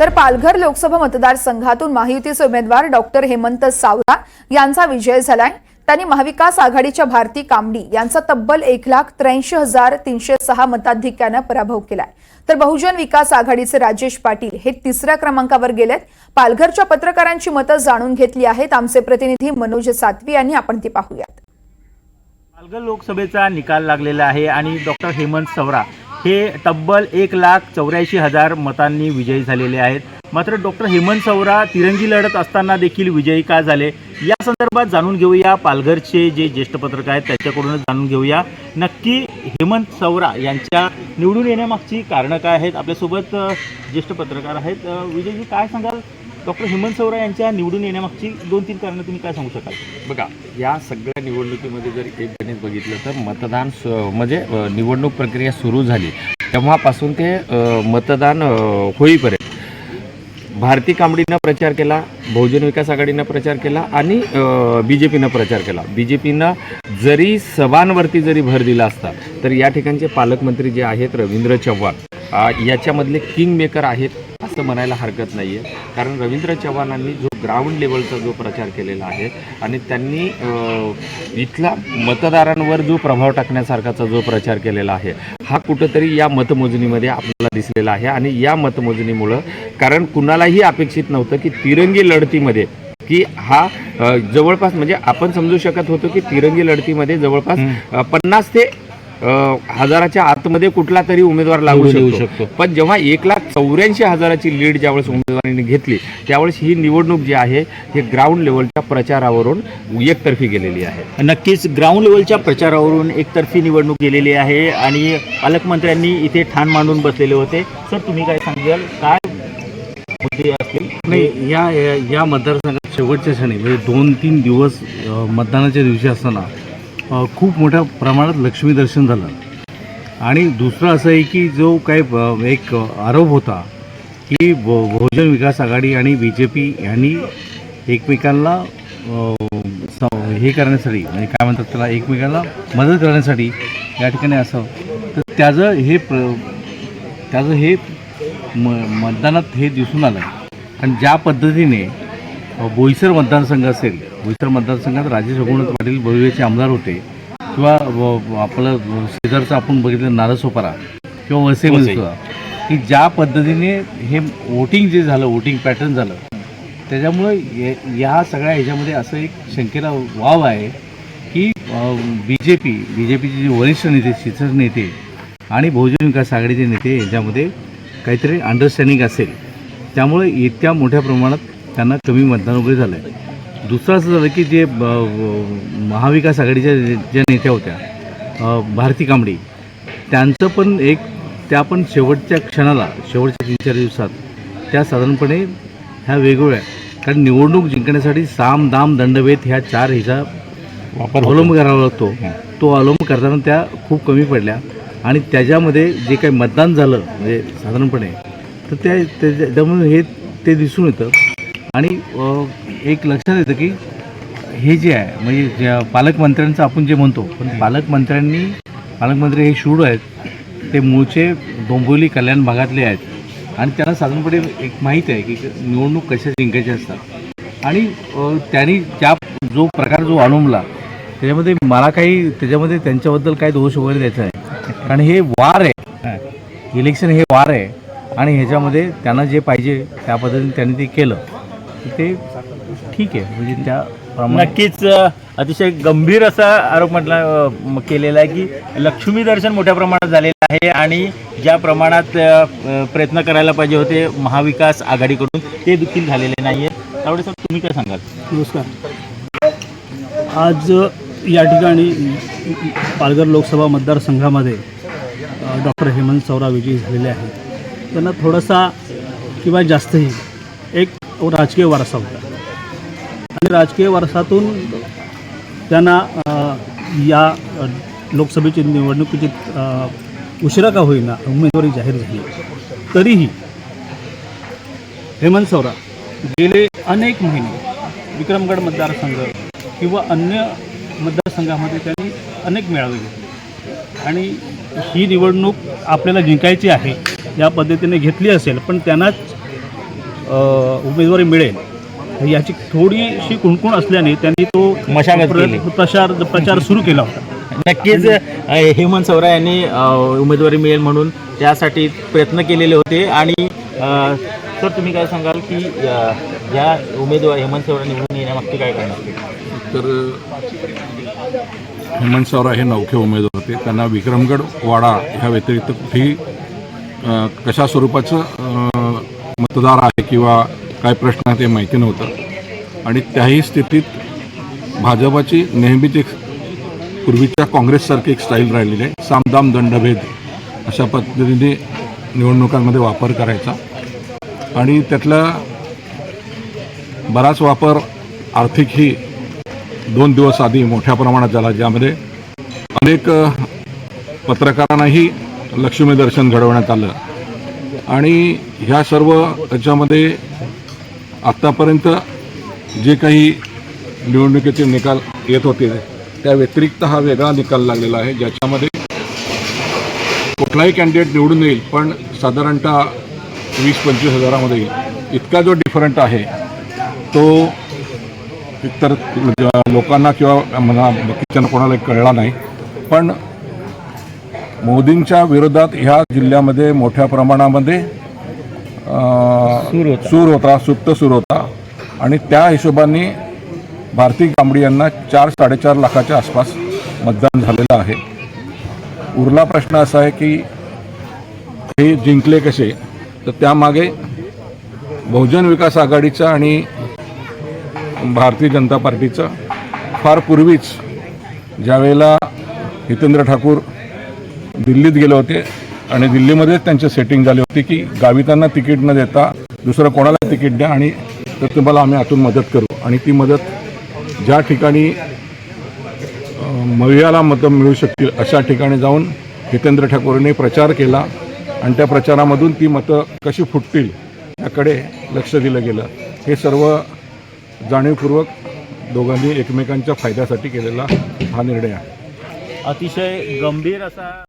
तर पालघर लोकसभा मतदारसंघातून महायुतीचे उमेदवार डॉक्टर हेमंत सावरा यांचा विजय झालाय. त्यांनी महाविकास आघाडीच्या भारती कामडी यांचा तब्बल एक लाख त्र्याऐंशी हजार तीनशे सहा मताधिक्यानं पराभव केलाय. तर बहुजन विकास आघाडीचे राजेश पाटील हे तिसऱ्या क्रमांकावर गेलेत. पालघरच्या पत्रकारांची मतं जाणून घेतली आहेत आमचे प्रतिनिधी मनोज सातवी यांनी. आपण ती पाहूयात. पालघर लोकसभेचा निकाल लागलेला आहे आणि डॉक्टर हेमंत सवरा हे तब्बल एक लाख चौऱ्याऐंशी हजार मतांनी विजयी झालेले आहेत. मात्र डॉक्टर हेमंत सवरा तिरंगी लढत असताना देखील विजयी का झाले? या संदर्भात जाणून घेऊया पालघरचे जे ज्येष्ठ पत्रकार आहेत त्याच्याकडूनच जाणून घेऊया. नक्की हेमंत सवरा यांच्या निवडून येण्यामागची कारणं काय आहेत? आपल्यासोबत ज्येष्ठ पत्रकार आहेत. विजयजी काय सांगाल? डॉक्टर हेमंत सौरा यांच्या निवडून येण्यामागची दोन तीन कारणं तुम्ही काय सांगू शकाल? बघा या सगळ्या निवडणुकीमध्ये जर एक गणित बघितलं तर मतदान स म्हणजे निवडणूक प्रक्रिया सुरू झाली. तेव्हापासून ते मतदान होईपर्यंत. भारती कांबडीनं प्रचार केला बहुजन विकास आघाडीनं प्रचार केला आणि बी जे पीनं प्रचार केला. बी जे पीनं जरी सभांवरती जरी भर दिला असता तर या ठिकाणचे पालकमंत्री जे आहेत रवींद्र चव्हाण याच्यामधले किंग मेकर आहेत. असं म्हणायला हरकत नाही आहे कारण रवींद्र चव्हाणांनी जो ग्राउंड लेवलचा जो प्रचार केलेला आहे आणि त्यांनी इथला मतदारांवर जो प्रभाव टाकण्यासारखाचा जो प्रचार केलेला आहे हा कुठंतरी या मतमोजणीमध्ये आपल्याला दिसलेला आहे. आणि या मतमोजणीमुळं कारण कुणालाही अपेक्षित नव्हतं की तिरंगी लढतीमध्ये की हा जवळपास म्हणजे आपण समजू शकत होतो की तिरंगी लढतीमध्ये जवळपास पन्नास ते हजाराच्या आतमध्ये कुठला तरी उमेदवार लागू येऊ शकतो. पण जेव्हा एक लाख चौऱ्याऐंशी हजाराची लीड ज्यावेळेस उमेदवारांनी घेतली त्यावेळेस ही निवडणूक जी आहे हे ग्राउंड लेवलच्या प्रचारावरून एकतर्फी गेलेली आहे. नक्कीच ग्राउंड लेवलच्या प्रचारावरून एकतर्फी निवडणूक गेलेली आहे आणि पालकमंत्र्यांनी इथे ठाण मांडून बसलेले होते. सर तुम्ही काय सांगाल? काय मुद्दे असतील? नाही या या- मतदारसंघात शेवटच्या क्षणी म्हणजे दोन तीन दिवस मतदानाच्या दिवशी असताना खूप मोठ्या प्रमाणात लक्ष्मी दर्शन झालं. आणि दुसरं असं आहे की जो काही एक आरोप होता की ब- बहुजन विकास आघाडी आणि बी जे पी यांनी एकमेकांना स- हे करण्यासाठी म्हणजे काय म्हणतात त्याला एकमेकांना मदत करण्यासाठी या ठिकाणी असं तर त्याचं हे प्र त्याचं हे म मतदानात हे दिसून आलं. आणि ज्या पद्धतीने बोईसर मतदारसंघ असेल बोईसर मतदारसंघात राजेश रघुनाथ पाटील बहुवेचे आमदार होते. किंवा आपलं शेजारचं आपण बघितलं नारसोपारा किंवा वसे सुद्धा. की ज्या पद्धतीने हे वोटिंग जे झालं वोटिंग पॅटर्न झालं त्याच्यामुळं या- या सगळ्या ह्याच्यामध्ये असं एक शंकेला वाव आहे की B J P B J पीचे जे वरिष्ठ नेते शिक्षक नेते आणि बहुजन विकास आघाडीचे नेते यांच्यामध्ये काहीतरी अंडरस्टँडिंग असेल. त्यामुळे इतक्या मोठ्या प्रमाणात त्यांना कमी मतदान वगैरे झालं आहे दुसरं असं झालं की जे महाविकास आघाडीच्या ज्या नेत्या होत्या भारती कांबडी त्यांचं पण एक त्या पण शेवटच्या क्षणाला शेवटच्या तीन चार दिवसात त्या साधारणपणे ह्या वेगवेगळ्या कारण निवडणूक जिंकण्यासाठी साम दाम दंडभेद ह्या चार ह्याचा वापर अवलंब करावा लागतो. तो अवलंब करताना त्या खूप कमी पडल्या आणि त्याच्यामध्ये जे काही मतदान झालं म्हणजे साधारणपणे तर त्या त्यामुळे हे ते दिसून येतं. आणि एक लक्षात येतं की हे जे आहे म्हणजे ज्या पालकमंत्र्यांचं आपण जे म्हणतो पण पालकमंत्र्यांनी पालकमंत्री हे शूड आहेत ते मूळचे डोंबिवली कल्याण भागातले आहेत. आणि त्यांना साधारणपणे एक माहीत आहे की निवडणूक कशा जिंकायच्या असतात. आणि त्यांनी त्या जो प्रकार जो अवलंबला त्याच्यामध्ये मला काही त्याच्यामध्ये त्यांच्याबद्दल काय दोष वगैरे द्यायचा आहे. कारण हे वार आहे. इलेक्शन हे वार आहे. आणि ह्याच्यामध्ये त्यांना जे पाहिजे त्या पद्धतीने त्यांनी ते केलं. ते ठीक आहे. म्हणजे त्याप्रमाणे नक्कीच अतिशय गंभीर असा आरोप म्हटला केलेला आहे की लक्ष्मी दर्शन मोठ्या प्रमाणात झालेलं आहे आणि ज्या प्रमाणात प्रयत्न करायला पाहिजे होते महाविकास आघाडीकडून ते देखील झालेले नाही आहेत त्यावेळेस सर तुम्ही काय सांगाल? नमस्कार. आज या ठिकाणी पालघर लोकसभा मतदारसंघामध्ये डॉक्टर हेमंत सौरा विजयी झालेले आहेत. त्यांना थोडासा किंवा जास्तही एक राजकीय वारसा होता. म्हणजे राजकीय वर्षातून त्यांना या लोकसभेची निवडणुकीची उशिरा का होईना उमेदवारी जाहीर झाली. तरीही हेमंत सौरा गेले अनेक महिने विक्रमगड मतदारसंघ किंवा अन्य मतदारसंघामध्ये त्यांनी अनेक मेळावे घेतले. आणि ही निवडणूक आपल्याला जिंकायची आहे या पद्धतीने घेतली असेल पण त्यांनाच उमेदवारी मिळेल. याची थोडीशी कुणकुण असल्याने त्यांनी तो मशागत केली. प्रचार प्रचार सुरू केला होता. नक्कीच अ, हेमंत सवरा यांनी अ, उमेदवारी मिळेल म्हणून त्यासाठी प्रयत्न केलेले होते आणि अ, सर तुम्ही काय सांगाल की अ, या उमेदवार हेमंत सवरा निवडून येण्यामागचे काय करणार? तर हेमंत सावरा हे नौखे उमेदवार होते. त्यांना विक्रमगड वाडा ह्या व्यतिरिक्त कुठेही अ, कशा स्वरूपाचं अ, मतदार आहे किंवा काय प्रश्न आहे ते माहिती नव्हतं. आणि त्याही स्थितीत भाजपाची नेहमीच एक पूर्वीच्या काँग्रेससारखी एक स्टाईल राहिलेली आहे. सामदाम दंडभेद अशा पद्धतीने निवडणुकांमध्ये वापर करायचा. आणि त्यातला बराच वापर आर्थिकही दोन दिवस आधी मोठ्या प्रमाणात झाला ज्यामध्ये अनेक पत्रकारांनाही लक्ष्मी दर्शन घडवण्यात आलं. आणि ह्या सर्व त्याच्यामध्ये आत्तापर्यंत जे काही निवडणुकीचे निकाल येत होते त्या व्यतिरिक्त हा वेगळा निकाल लागलेला आहे ज्याच्यामध्ये कुठलाही कॅन्डिडेट निवडून येईल पण साधारणतः वीस पंचवीस हजारामध्ये येईल. इतका जो डिफरंट आहे तो एकतर लोकांना किंवा मला बाकीच्यांना कोणाला कळला नाही. पण मोदींच्या विरोधात ह्या जिल्ह्यामध्ये मोठ्या प्रमाणामध्ये सूर होता सुप्त सूर होता आणि त्या हिशोबाने भारती कांबडी यांना चार साडेचार लाखाच्या आसपास मतदान झालेलं आहे. उरला प्रश्न असा आहे की हे जिंकले कसे? तर त्यामागे बहुजन विकास आघाडीचा आणि भारतीय जनता पार्टीचं फार पूर्वीच ज्यावेळेला हितेंद्र ठाकूर दिल्लीत गेले होते आणि दिल्लीमध्येच त्यांची सेटिंग झाली होती की गावितांना तिकीट न देता दुसरं कोणाला तिकीट द्या आणि तर तुम्हाला आम्ही आतून मदत करू. आणि ती मदत ज्या ठिकाणी अं, मवियाला मतं मिळू शकतील अशा ठिकाणी जाऊन हितेंद्र ठाकूरने प्रचार केला. आणि त्या प्रचारामधून ती मतं कशी फुटतील याकडे लक्ष दिलं गेलं. हे सर्व जाणीवपूर्वक दोघांनी एकमेकांच्या फायद्यासाठी केलेला हा निर्णय आहे. अतिशय गंभीर असा